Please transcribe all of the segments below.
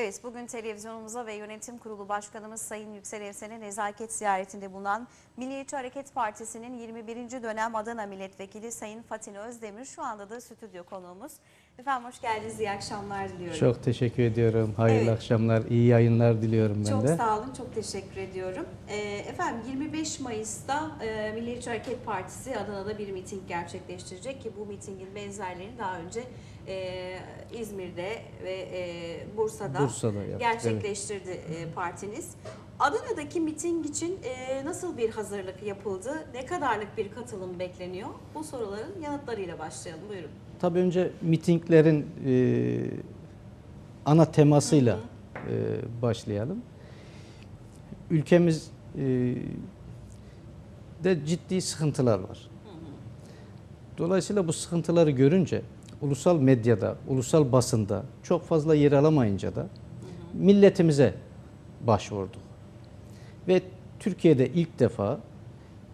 Evet, bugün televizyonumuza ve yönetim kurulu başkanımız Sayın Yüksel Evsen'e nezaket ziyaretinde bulunan Milliyetçi Hareket Partisi'nin 21. dönem Adana Milletvekili Sayın Fatin Özdemir şu anda da stüdyo konuğumuz. Efendim hoş geldiniz, iyi akşamlar diliyorum. Çok teşekkür ediyorum. Hayırlı Evet. akşamlar, iyi yayınlar diliyorum ben Çok de. sağ olun, çok teşekkür ediyorum. Ee, efendim 25 Mayıs'ta e, Milliyetçi Hareket Partisi Adana'da bir miting gerçekleştirecek ki bu mitingin benzerlerini daha önce e, İzmir'de ve e, Bursa'da, Bursa'da yaptık, gerçekleştirdi e, partiniz. Adana'daki miting için e, nasıl bir hazırlık yapıldı? Ne kadarlık bir katılım bekleniyor? Bu soruların yanıtlarıyla başlayalım. Buyurun. Tabii önce mitinglerin e, ana temasıyla e, başlayalım. Ülkemiz e, de ciddi sıkıntılar var. Dolayısıyla bu sıkıntıları görünce ulusal medyada, ulusal basında çok fazla yer alamayınca da milletimize başvurduk. Ve Türkiye'de ilk defa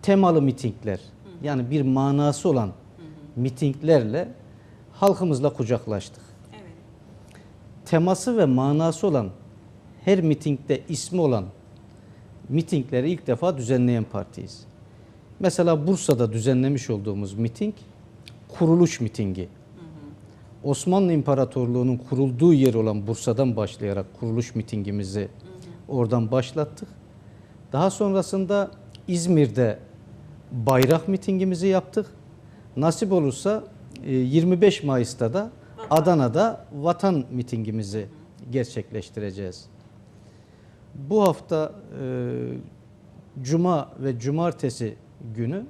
temalı mitingler yani bir manası olan mitinglerle halkımızla kucaklaştık. Evet. Teması ve manası olan her mitingde ismi olan mitingleri ilk defa düzenleyen partiyiz. Mesela Bursa'da düzenlemiş olduğumuz miting kuruluş mitingi. Osmanlı İmparatorluğu'nun kurulduğu yer olan Bursa'dan başlayarak kuruluş mitingimizi oradan başlattık. Daha sonrasında İzmir'de bayrak mitingimizi yaptık. Nasip olursa e, 25 Mayıs'ta da Adana'da vatan mitingimizi gerçekleştireceğiz. Bu hafta e, Cuma ve Cumartesi günü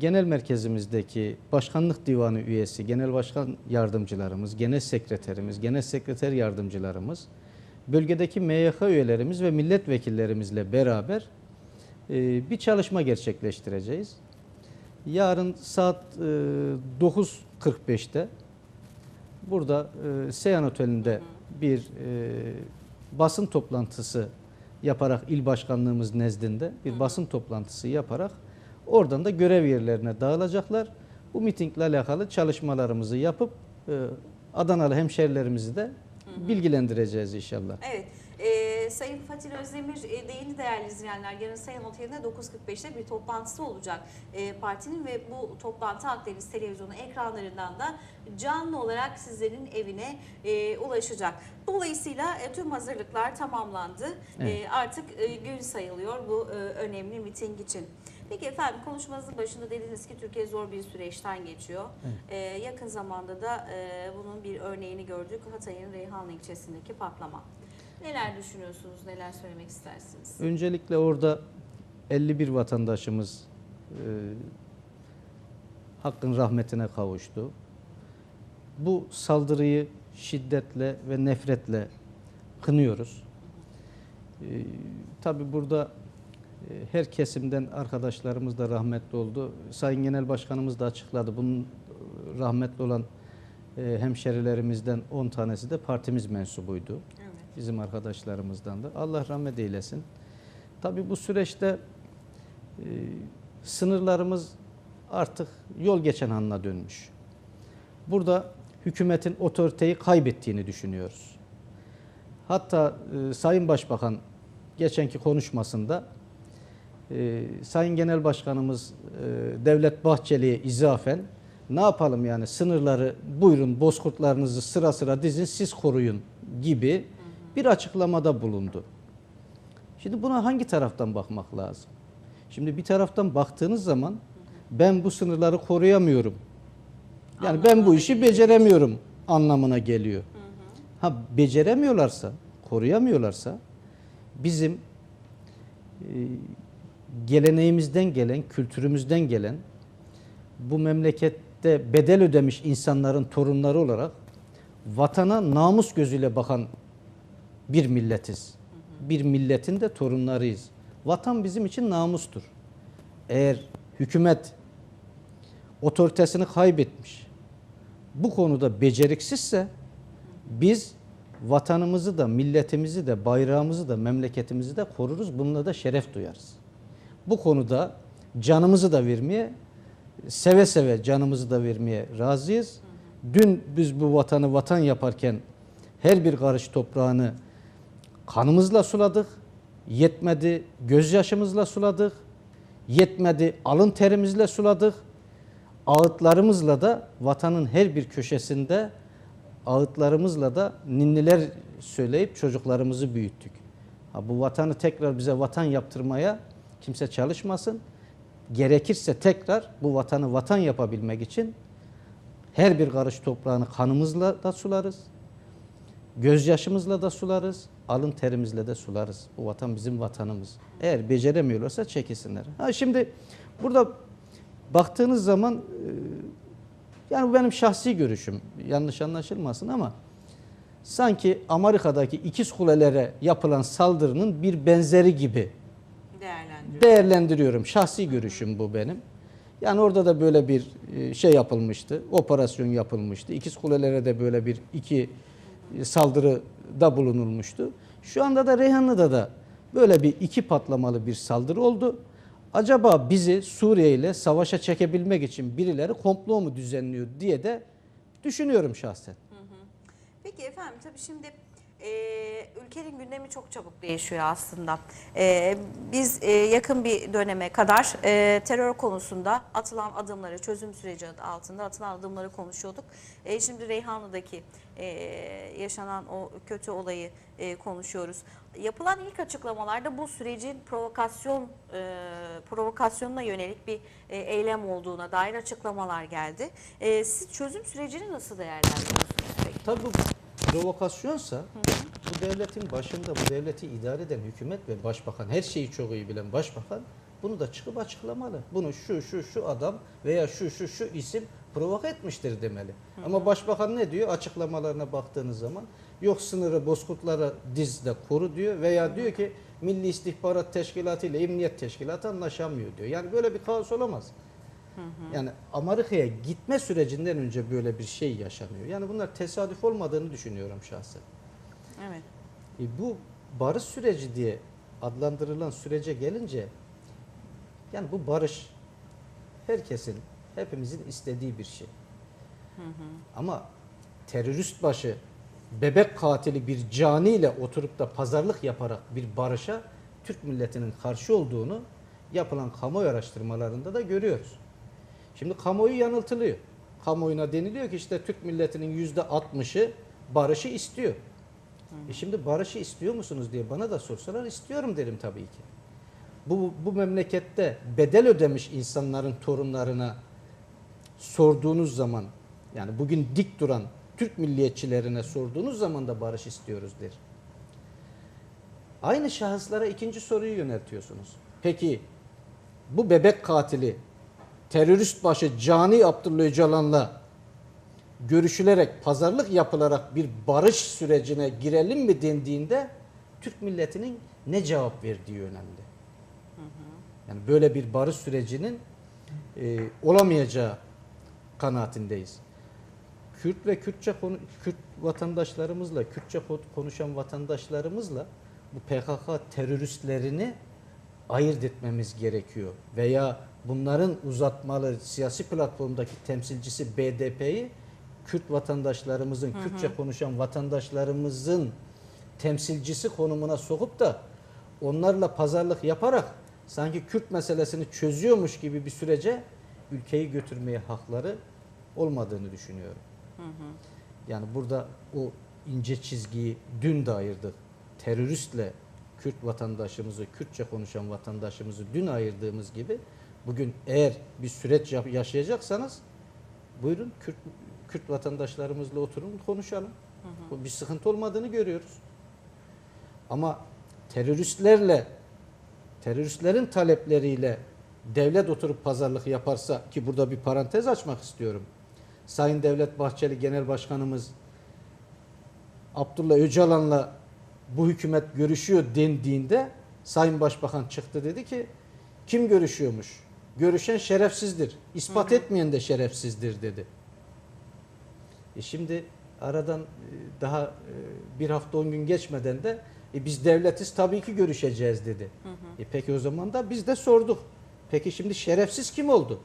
genel merkezimizdeki başkanlık divanı üyesi, genel başkan yardımcılarımız, genel sekreterimiz, genel sekreter yardımcılarımız, bölgedeki MYK üyelerimiz ve milletvekillerimizle beraber e, bir çalışma gerçekleştireceğiz. Yarın saat e, 9.45'te burada e, Seyhan Oteli'nde bir e, basın toplantısı yaparak il başkanlığımız nezdinde bir basın toplantısı yaparak oradan da görev yerlerine dağılacaklar. Bu mitingle alakalı çalışmalarımızı yapıp e, Adanalı hemşerilerimizi de bilgilendireceğiz inşallah. Evet. Ee, Sayın Fatih Özdemir e, değindi değerli izleyenler. Yarın Sayın Oteli'nde 9.45'te bir toplantısı olacak e, partinin ve bu toplantı Akdeniz Televizyonu ekranlarından da canlı olarak sizlerin evine e, ulaşacak. Dolayısıyla e, tüm hazırlıklar tamamlandı. Evet. E, artık e, gün sayılıyor bu e, önemli miting için. Peki efendim konuşmanızın başında dediniz ki Türkiye zor bir süreçten geçiyor. E, yakın zamanda da e, bunun bir örneğini gördük. Hatay'ın Reyhanlı ilçesindeki patlama. Neler düşünüyorsunuz, neler söylemek istersiniz? Öncelikle orada 51 vatandaşımız e, hakkın rahmetine kavuştu. Bu saldırıyı şiddetle ve nefretle kınıyoruz. E, Tabi burada her kesimden arkadaşlarımız da rahmetli oldu. Sayın Genel Başkanımız da açıkladı. Bunun rahmetli olan e, hemşerilerimizden 10 tanesi de partimiz mensubuydu Evet. bizim arkadaşlarımızdan da. Allah rahmet eylesin. Tabii bu süreçte e, sınırlarımız artık yol geçen anına dönmüş. Burada hükümetin otoriteyi kaybettiğini düşünüyoruz. Hatta e, Sayın Başbakan geçenki konuşmasında e, Sayın Genel Başkanımız e, Devlet Bahçeli'ye izafen ne yapalım yani sınırları buyurun bozkurtlarınızı sıra sıra dizin siz koruyun gibi bir açıklamada bulundu. Şimdi buna hangi taraftan bakmak lazım? Şimdi bir taraftan baktığınız zaman ben bu sınırları koruyamıyorum. Yani ben bu işi beceremiyorum anlamına geliyor. Ha beceremiyorlarsa, koruyamıyorlarsa bizim e, geleneğimizden gelen, kültürümüzden gelen bu memlekette bedel ödemiş insanların torunları olarak vatana namus gözüyle bakan bir milletiz. Bir milletin de torunlarıyız. Vatan bizim için namustur. Eğer hükümet otoritesini kaybetmiş, bu konuda beceriksizse biz vatanımızı da, milletimizi de, bayrağımızı da, memleketimizi de koruruz. Bununla da şeref duyarız. Bu konuda canımızı da vermeye, seve seve canımızı da vermeye razıyız. Dün biz bu vatanı vatan yaparken her bir karış toprağını kanımızla suladık. Yetmedi gözyaşımızla suladık. Yetmedi alın terimizle suladık. Ağıtlarımızla da vatanın her bir köşesinde ağıtlarımızla da ninniler söyleyip çocuklarımızı büyüttük. Ha, bu vatanı tekrar bize vatan yaptırmaya kimse çalışmasın. Gerekirse tekrar bu vatanı vatan yapabilmek için her bir karış toprağını kanımızla da sularız. Gözyaşımızla da sularız, alın terimizle de sularız. Bu vatan bizim vatanımız. Eğer beceremiyorlarsa çekilsinler. Ha şimdi burada baktığınız zaman e, yani bu benim şahsi görüşüm. Yanlış anlaşılmasın ama sanki Amerika'daki ikiz kulelere yapılan saldırının bir benzeri gibi. Değerlendiriyorum. Şahsi görüşüm bu benim. Yani orada da böyle bir e, şey yapılmıştı. Operasyon yapılmıştı. İkiz kulelere de böyle bir iki e, saldırıda bulunulmuştu. Şu anda da Reyhanlı'da da böyle bir iki patlamalı bir saldırı oldu. Acaba bizi Suriye ile savaşa çekebilmek için birileri komplo mu düzenliyor diye de düşünüyorum şahsen. Peki efendim tabii şimdi e, ülkenin gündemi çok çabuk değişiyor aslında. E, biz e, yakın bir döneme kadar e, terör konusunda atılan adımları, çözüm süreci altında atılan adımları konuşuyorduk. E, şimdi Reyhanlı'daki e, yaşanan o kötü olayı e, konuşuyoruz. Yapılan ilk açıklamalarda bu sürecin provokasyon e, provokasyonuna yönelik bir e, eylem olduğuna dair açıklamalar geldi. E, siz çözüm sürecini nasıl değerlendiriyorsunuz? Tabii provokasyonsa bu devletin başında bu devleti idare eden hükümet ve başbakan her şeyi çok iyi bilen başbakan bunu da çıkıp açıklamalı. Bunu şu şu şu adam veya şu şu şu isim provoke etmiştir demeli. Ama başbakan ne diyor açıklamalarına baktığınız zaman yok sınırı bozkurtlara diz de koru diyor veya diyor ki Milli İstihbarat Teşkilatı ile Emniyet Teşkilatı anlaşamıyor diyor. Yani böyle bir kaos olamaz. Yani Amerika'ya gitme sürecinden önce böyle bir şey yaşanıyor. Yani bunlar tesadüf olmadığını düşünüyorum şahsen. Evet. E bu barış süreci diye adlandırılan sürece gelince yani bu barış herkesin, hepimizin istediği bir şey. Ama terörist başı, bebek katili bir caniyle oturup da pazarlık yaparak bir barışa Türk milletinin karşı olduğunu yapılan kamuoyu araştırmalarında da görüyoruz. Şimdi kamuoyu yanıltılıyor. Kamuoyuna deniliyor ki işte Türk milletinin yüzde 60'ı barışı istiyor. E şimdi barışı istiyor musunuz diye bana da sorsalar istiyorum derim tabii ki. Bu, bu memlekette bedel ödemiş insanların torunlarına sorduğunuz zaman yani bugün dik duran Türk milliyetçilerine sorduğunuz zaman da barış istiyoruz der. Aynı şahıslara ikinci soruyu yöneltiyorsunuz. Peki bu bebek katili terörist başı Cani Abdullah Öcalan'la görüşülerek, pazarlık yapılarak bir barış sürecine girelim mi dendiğinde Türk milletinin ne cevap verdiği önemli. Yani böyle bir barış sürecinin e, olamayacağı kanaatindeyiz. Kürt ve Kürtçe konu, Kürt vatandaşlarımızla, Kürtçe ko- konuşan vatandaşlarımızla bu PKK teröristlerini ayırt etmemiz gerekiyor. Veya bunların uzatmalı siyasi platformdaki temsilcisi BDP'yi Kürt vatandaşlarımızın, Kürtçe konuşan vatandaşlarımızın temsilcisi konumuna sokup da onlarla pazarlık yaparak sanki Kürt meselesini çözüyormuş gibi bir sürece ülkeyi götürmeye hakları olmadığını düşünüyorum. Yani burada o ince çizgiyi dün de ayırdık. Teröristle Kürt vatandaşımızı, Kürtçe konuşan vatandaşımızı dün ayırdığımız gibi bugün eğer bir süreç yaşayacaksanız buyurun Kürt, Kürt vatandaşlarımızla oturun konuşalım. Bu Bir sıkıntı olmadığını görüyoruz. Ama teröristlerle teröristlerin talepleriyle devlet oturup pazarlık yaparsa ki burada bir parantez açmak istiyorum. Sayın Devlet Bahçeli Genel Başkanımız Abdullah Öcalan'la bu hükümet görüşüyor dendiğinde Sayın Başbakan çıktı dedi ki kim görüşüyormuş? Görüşen şerefsizdir. İspat etmeyen de şerefsizdir dedi. E şimdi aradan e, daha e, bir hafta on gün geçmeden de e biz devletiz tabii ki görüşeceğiz dedi. E peki o zaman da biz de sorduk. Peki şimdi şerefsiz kim oldu?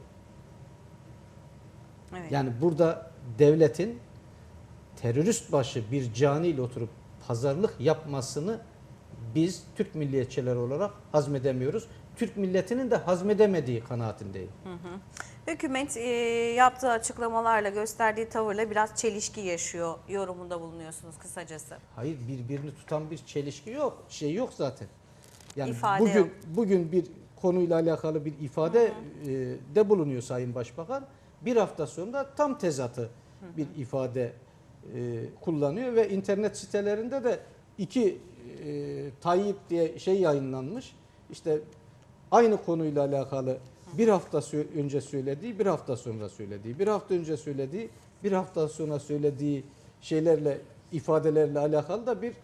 Evet. Yani burada devletin terörist başı bir caniyle oturup pazarlık yapmasını biz Türk milliyetçiler olarak hazmedemiyoruz. Türk milletinin de hazmedemediği kanaatindeyim. Hükümet e, yaptığı açıklamalarla gösterdiği tavırla biraz çelişki yaşıyor yorumunda bulunuyorsunuz kısacası. Hayır birbirini tutan bir çelişki yok. Şey yok zaten. Yani İfade bugün yok. bugün bir konuyla alakalı bir ifade e, de bulunuyor Sayın Başbakan. Bir hafta sonra tam tezatı bir ifade kullanıyor ve internet sitelerinde de iki e, Tayyip diye şey yayınlanmış. İşte aynı konuyla alakalı bir hafta önce söylediği, bir hafta sonra söylediği, bir hafta önce söylediği, bir hafta sonra söylediği şeylerle, ifadelerle alakalı da bir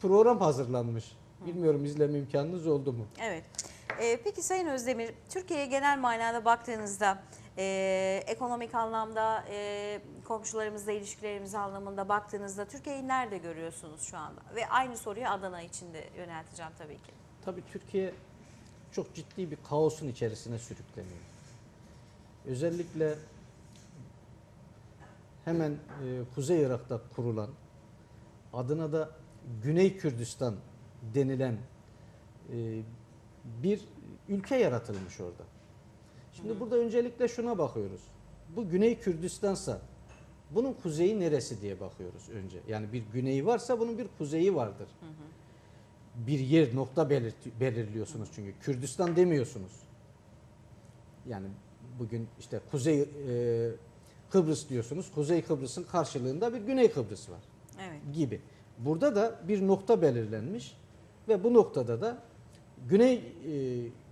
program hazırlanmış. Bilmiyorum izleme imkanınız oldu mu? Evet. E, peki Sayın Özdemir, Türkiye'ye genel manada baktığınızda e, ekonomik anlamda, e, komşularımızla ilişkilerimiz anlamında baktığınızda Türkiye'yi nerede görüyorsunuz şu anda? Ve aynı soruyu Adana için de yönelteceğim tabii ki. Tabii Türkiye çok ciddi bir kaosun içerisine sürükleniyor. Özellikle hemen e, Kuzey Irak'ta kurulan adına da Güney Kürdistan denilen e, bir ülke yaratılmış orada. Şimdi burada öncelikle şuna bakıyoruz. Bu Güney Kürdistansa bunun kuzeyi neresi diye bakıyoruz önce. Yani bir güneyi varsa bunun bir kuzeyi vardır bir yer nokta belirt- belirliyorsunuz çünkü Kürdistan demiyorsunuz. Yani bugün işte Kuzey e, Kıbrıs diyorsunuz. Kuzey Kıbrıs'ın karşılığında bir Güney Kıbrıs var Evet. gibi. Burada da bir nokta belirlenmiş ve bu noktada da Güney e,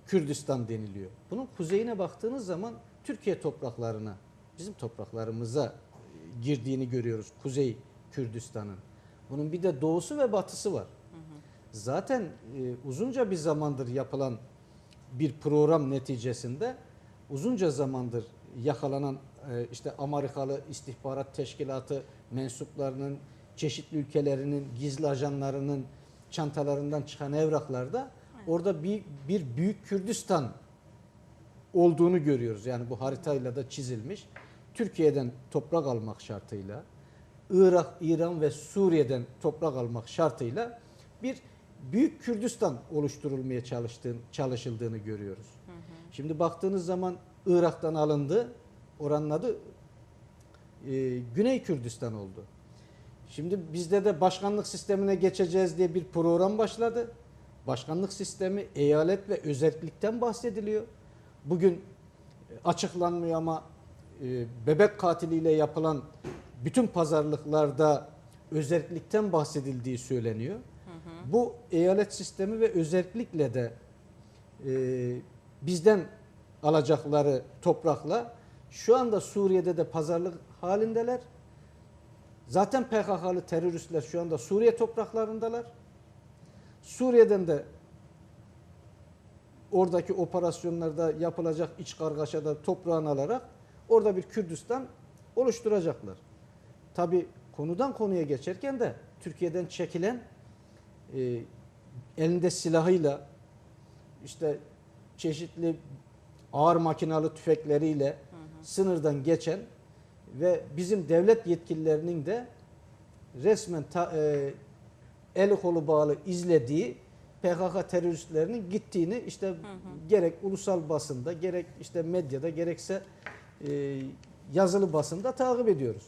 Kürdistan deniliyor. Bunun kuzeyine baktığınız zaman Türkiye topraklarına, bizim topraklarımıza e, girdiğini görüyoruz Kuzey Kürdistan'ın. Bunun bir de doğusu ve batısı var. Zaten e, uzunca bir zamandır yapılan bir program neticesinde uzunca zamandır yakalanan e, işte Amerikalı istihbarat teşkilatı mensuplarının çeşitli ülkelerinin gizli ajanlarının çantalarından çıkan evraklarda orada bir, bir büyük Kürdistan olduğunu görüyoruz. Yani bu haritayla da çizilmiş. Türkiye'den toprak almak şartıyla Irak, İran ve Suriye'den toprak almak şartıyla bir büyük Kürdistan oluşturulmaya çalıştığın, çalışıldığını görüyoruz. Şimdi baktığınız zaman Irak'tan alındı. Oranın adı e, Güney Kürdistan oldu. Şimdi bizde de başkanlık sistemine geçeceğiz diye bir program başladı. Başkanlık sistemi eyalet ve özellikten bahsediliyor. Bugün e, açıklanmıyor ama e, bebek katiliyle yapılan bütün pazarlıklarda özellikten bahsedildiği söyleniyor. Bu eyalet sistemi ve özellikle de e, bizden alacakları toprakla şu anda Suriye'de de pazarlık halindeler. Zaten PKK'lı teröristler şu anda Suriye topraklarındalar. Suriye'den de oradaki operasyonlarda yapılacak iç kargaşada toprağını alarak orada bir Kürdistan oluşturacaklar. Tabi konudan konuya geçerken de Türkiye'den çekilen e, elinde silahıyla işte çeşitli ağır makinalı tüfekleriyle sınırdan geçen ve bizim devlet yetkililerinin de resmen ta, e, eli kolu bağlı izlediği PKK teröristlerinin gittiğini işte gerek ulusal basında gerek işte medyada gerekse e, yazılı basında takip ediyoruz.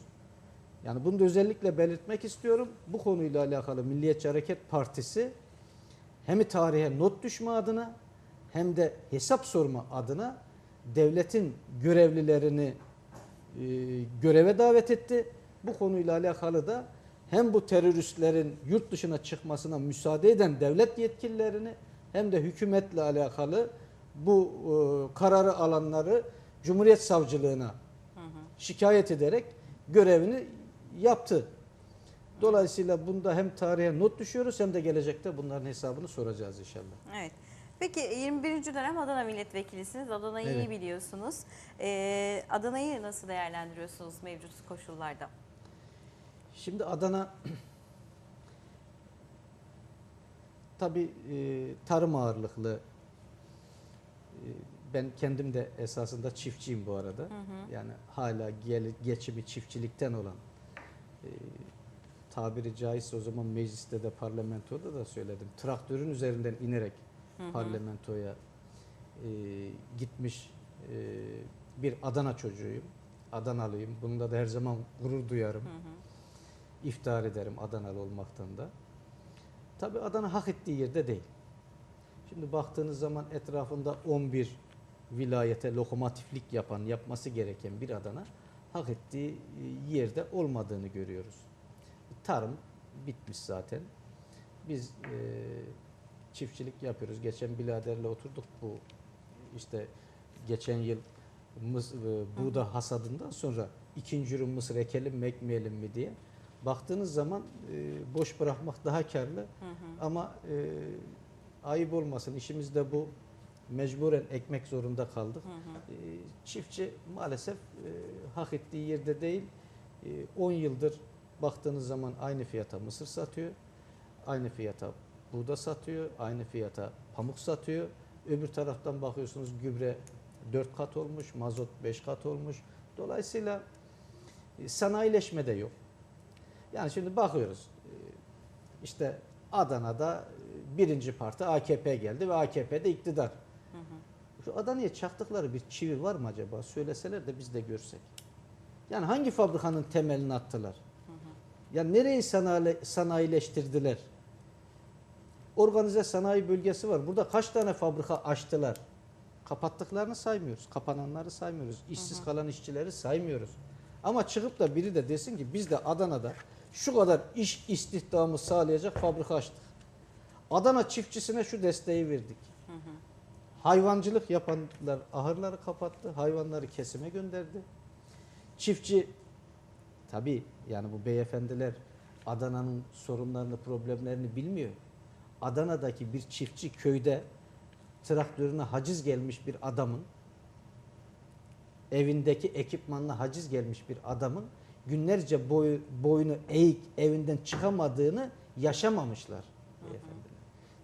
Yani bunu da özellikle belirtmek istiyorum. Bu konuyla alakalı Milliyetçi Hareket Partisi hem tarihe not düşme adına hem de hesap sorma adına devletin görevlilerini e, göreve davet etti. Bu konuyla alakalı da hem bu teröristlerin yurt dışına çıkmasına müsaade eden devlet yetkililerini hem de hükümetle alakalı bu e, kararı alanları Cumhuriyet Savcılığına şikayet ederek görevini yaptı. Dolayısıyla bunda hem tarihe not düşüyoruz hem de gelecekte bunların hesabını soracağız inşallah. Evet. Peki 21. dönem Adana milletvekilisiniz. Adana'yı iyi Evet. biliyorsunuz. Ee, Adana'yı nasıl değerlendiriyorsunuz mevcut koşullarda? Şimdi Adana tabi tarım ağırlıklı. E, ben kendim de esasında çiftçiyim bu arada. Yani hala gel- geçimi çiftçilikten olan e, tabiri caizse o zaman mecliste de parlamentoda da söyledim. Traktörün üzerinden inerek parlamentoya e, gitmiş e, bir Adana çocuğuyum. Adanalıyım. Bunda da her zaman gurur duyarım. İftihar ederim Adanalı olmaktan da. Tabii Adana hak ettiği yerde değil. Şimdi baktığınız zaman etrafında 11 vilayete lokomotiflik yapan, yapması gereken bir Adana hak ettiği e, yerde olmadığını görüyoruz. Tarım bitmiş zaten. Biz e, çiftçilik yapıyoruz. Geçen biraderle oturduk bu işte geçen yıl mıs, e, buğda hasadından sonra ikinci ürün mısır ekelim mi ekmeyelim mi diye. Baktığınız zaman e, boş bırakmak daha karlı ama e, ayıp olmasın işimizde bu mecburen ekmek zorunda kaldık. E, çiftçi maalesef e, hak ettiği yerde değil. E, 10 yıldır baktığınız zaman aynı fiyata mısır satıyor. Aynı fiyata buğda satıyor. Aynı fiyata pamuk satıyor. Öbür taraftan bakıyorsunuz gübre 4 kat olmuş, mazot 5 kat olmuş. Dolayısıyla e, sanayileşme de yok. Yani şimdi bakıyoruz e, işte Adana'da e, birinci parti AKP geldi ve AKP'de iktidar. Şu Adana'ya çaktıkları bir çivi var mı acaba? Söyleseler de biz de görsek. Yani hangi fabrikanın temelini attılar? Yani nereyi sanayi, sanayileştirdiler? Organize sanayi bölgesi var. Burada kaç tane fabrika açtılar? Kapattıklarını saymıyoruz. Kapananları saymıyoruz. İşsiz kalan işçileri saymıyoruz. Ama çıkıp da biri de desin ki biz de Adana'da şu kadar iş istihdamı sağlayacak fabrika açtık. Adana çiftçisine şu desteği verdik. Hayvancılık yapanlar ahırları kapattı. Hayvanları kesime gönderdi. Çiftçi tabi yani bu beyefendiler Adana'nın sorunlarını, problemlerini bilmiyor. Adana'daki bir çiftçi köyde traktörüne haciz gelmiş bir adamın evindeki ekipmanla haciz gelmiş bir adamın günlerce boyu, boynu eğik evinden çıkamadığını yaşamamışlar beyefendiler.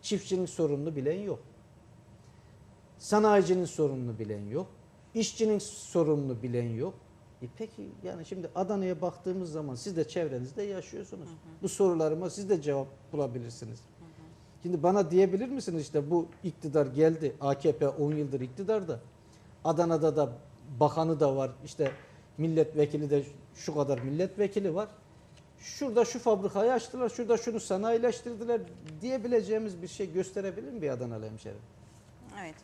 Çiftçinin sorununu bilen yok. Sanayicinin sorununu bilen yok. İşçinin sorununu bilen yok. E peki yani şimdi Adana'ya baktığımız zaman siz de çevrenizde yaşıyorsunuz. Bu sorularıma siz de cevap bulabilirsiniz. Şimdi bana diyebilir misiniz işte bu iktidar geldi. AKP 10 yıldır iktidarda. Adana'da da bakanı da var. İşte milletvekili de şu kadar milletvekili var. Şurada şu fabrikayı açtılar, şurada şunu sanayileştirdiler diyebileceğimiz bir şey gösterebilir mi bir Adanalı hemşerim? Evet.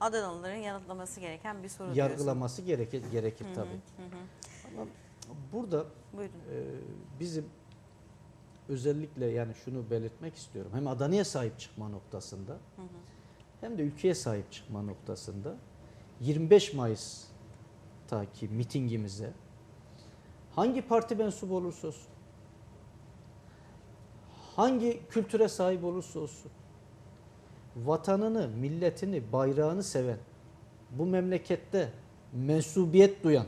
Adanalıların yanıtlaması gereken bir soru diyorsun. Yargılaması gerekir, gerekir tabii. Ama burada Buyurun. e, bizim özellikle yani şunu belirtmek istiyorum. Hem Adana'ya sahip çıkma noktasında hem de ülkeye sahip çıkma noktasında 25 Mayıs'taki mitingimize hangi parti mensubu olursa olsun, hangi kültüre sahip olursa olsun, vatanını, milletini, bayrağını seven, bu memlekette mensubiyet duyan,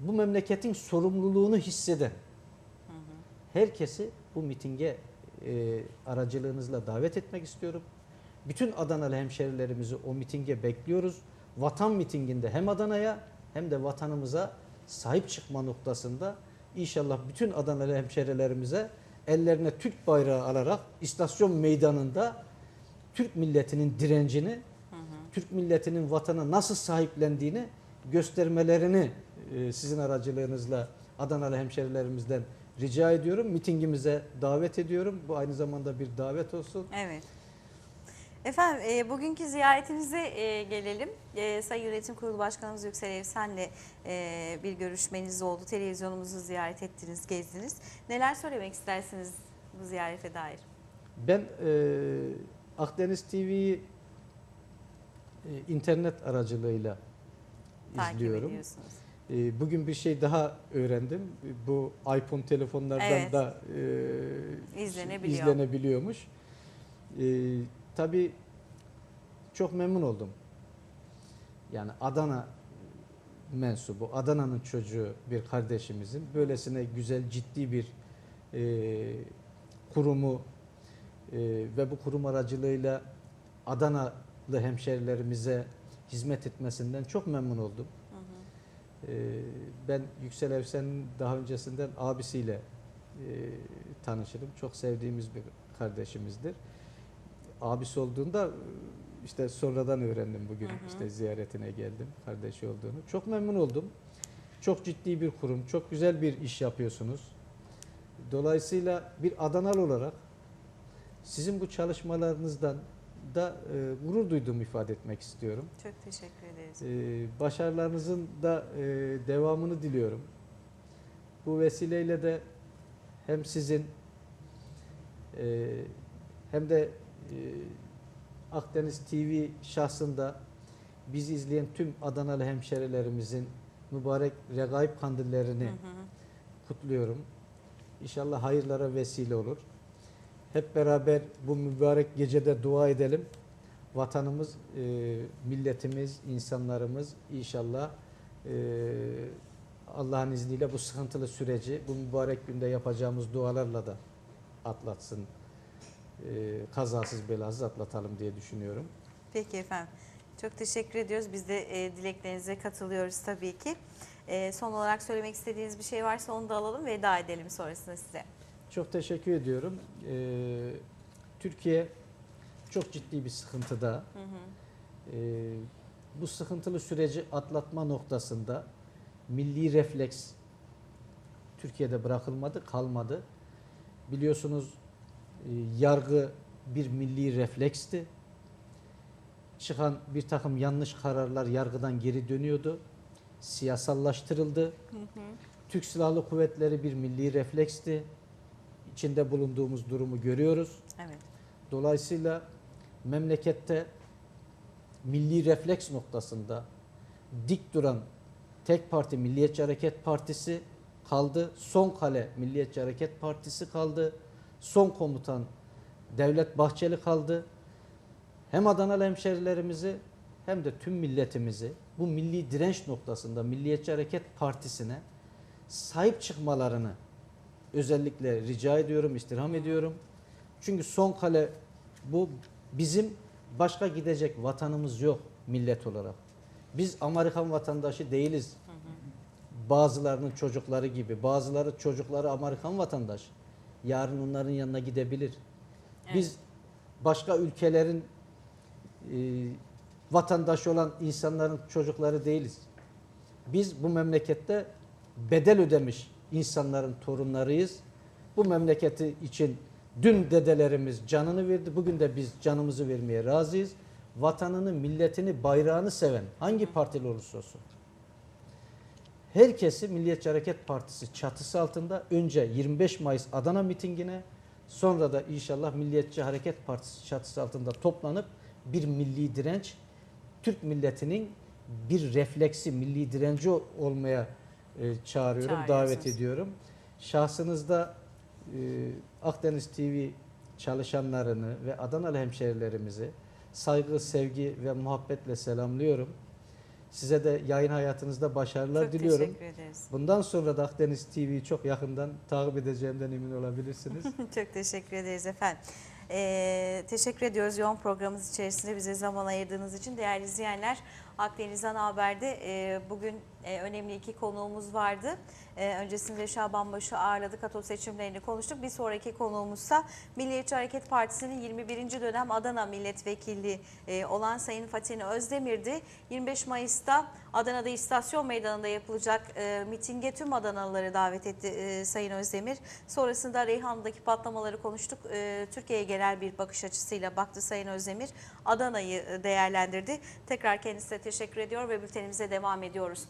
bu memleketin sorumluluğunu hisseden herkesi bu mitinge e, aracılığınızla davet etmek istiyorum. Bütün Adanalı hemşerilerimizi o mitinge bekliyoruz. Vatan mitinginde hem Adana'ya hem de vatanımıza sahip çıkma noktasında inşallah bütün Adanalı hemşerilerimize ellerine Türk bayrağı alarak istasyon meydanında Türk milletinin direncini, Türk milletinin vatana nasıl sahiplendiğini göstermelerini e, sizin aracılığınızla Adanalı hemşerilerimizden rica ediyorum. Mitingimize davet ediyorum. Bu aynı zamanda bir davet olsun. Evet. Efendim e, bugünkü ziyaretinize e, gelelim. E, Sayın Yönetim Kurulu Başkanımız Yüksel Evsen'le e, bir görüşmeniz oldu. Televizyonumuzu ziyaret ettiniz, gezdiniz. Neler söylemek istersiniz bu ziyarete dair? Ben e, Akdeniz TV'yi e, internet aracılığıyla Takip izliyorum. E, bugün bir şey daha öğrendim. Bu iPhone telefonlardan Evet. da e, İzlenebiliyor. izlenebiliyormuş. E, tabii çok memnun oldum. Yani Adana mensubu, Adana'nın çocuğu bir kardeşimizin böylesine güzel, ciddi bir e, kurumu e, ve bu kurum aracılığıyla Adanalı hemşerilerimize hizmet etmesinden çok memnun oldum. E, ben Yüksel Evsen'in daha öncesinden abisiyle tanışırım. Çok sevdiğimiz bir kardeşimizdir. Abisi olduğunda e, işte sonradan öğrendim bugün. Hı hı. işte ziyaretine geldim kardeşi olduğunu. Çok memnun oldum. Çok ciddi bir kurum, çok güzel bir iş yapıyorsunuz. Dolayısıyla bir Adanalı olarak sizin bu çalışmalarınızdan da e, gurur duyduğumu ifade etmek istiyorum. Çok teşekkür ederiz. Ee, başarılarınızın da e, devamını diliyorum. Bu vesileyle de hem sizin e, hem de e, Akdeniz TV şahsında bizi izleyen tüm Adanalı hemşerilerimizin mübarek regaib kandillerini Hı hı. kutluyorum. İnşallah hayırlara vesile olur. Hep beraber bu mübarek gecede dua edelim. Vatanımız, e, milletimiz, insanlarımız inşallah e, Allah'ın izniyle bu sıkıntılı süreci bu mübarek günde yapacağımız dualarla da atlatsın. E, kazasız belasız atlatalım diye düşünüyorum. Peki efendim. Çok teşekkür ediyoruz. Biz de e, dileklerinize katılıyoruz tabii ki. E, son olarak söylemek istediğiniz bir şey varsa onu da alalım veda edelim sonrasında size. Çok teşekkür ediyorum. E, Türkiye çok ciddi bir sıkıntıda. Hı hı. Ee, bu sıkıntılı süreci atlatma noktasında milli refleks Türkiye'de bırakılmadı, kalmadı. Biliyorsunuz e, yargı bir milli refleksti. Çıkan bir takım yanlış kararlar yargıdan geri dönüyordu. Siyasallaştırıldı. Hı hı. Türk Silahlı Kuvvetleri bir milli refleksti. İçinde bulunduğumuz durumu görüyoruz. Evet. Dolayısıyla memlekette milli refleks noktasında dik duran tek parti Milliyetçi Hareket Partisi kaldı. Son kale Milliyetçi Hareket Partisi kaldı. Son komutan Devlet Bahçeli kaldı. Hem Adanalı hemşerilerimizi hem de tüm milletimizi bu milli direnç noktasında Milliyetçi Hareket Partisi'ne sahip çıkmalarını özellikle rica ediyorum, istirham ediyorum. Çünkü son kale bu bizim başka gidecek vatanımız yok millet olarak. Biz Amerikan vatandaşı değiliz. Bazılarının çocukları gibi. Bazıları çocukları Amerikan vatandaş. Yarın onların yanına gidebilir. Biz başka ülkelerin e, vatandaşı olan insanların çocukları değiliz. Biz bu memlekette bedel ödemiş insanların torunlarıyız. Bu memleketi için dün dedelerimiz canını verdi. Bugün de biz canımızı vermeye razıyız. Vatanını, milletini, bayrağını seven hangi partili olursa olsun. Herkesi Milliyetçi Hareket Partisi çatısı altında önce 25 Mayıs Adana mitingine sonra da inşallah Milliyetçi Hareket Partisi çatısı altında toplanıp bir milli direnç Türk milletinin bir refleksi, milli direnci olmaya e, çağırıyorum, davet ediyorum. Şahsınızda e, Akdeniz TV çalışanlarını ve Adanalı hemşerilerimizi saygı, sevgi ve muhabbetle selamlıyorum. Size de yayın hayatınızda başarılar Çok diliyorum. teşekkür ederiz. Bundan sonra da Akdeniz TV'yi çok yakından takip edeceğimden emin olabilirsiniz. Çok teşekkür ederiz efendim. Ee, teşekkür ediyoruz yoğun programımız içerisinde bize zaman ayırdığınız için. Değerli izleyenler Akdeniz'den Haber'de e, bugün e, önemli iki konuğumuz vardı. E, öncesinde Şabanbaşı ağırladık, Atos seçimlerini konuştuk. Bir sonraki konuğumuzsa Milliyetçi Hareket Partisi'nin 21. dönem Adana Milletvekili e, olan Sayın Fatih Özdemir'di. 25 Mayıs'ta Adana'da istasyon meydanında yapılacak e, mitinge tüm Adanalıları davet etti e, Sayın Özdemir. Sonrasında Reyhan'daki patlamaları konuştuk. E, Türkiye'ye genel bir bakış açısıyla baktı Sayın Özdemir. Adana'yı e, değerlendirdi. Tekrar kendisine teşekkür ediyor ve bültenimize devam ediyoruz.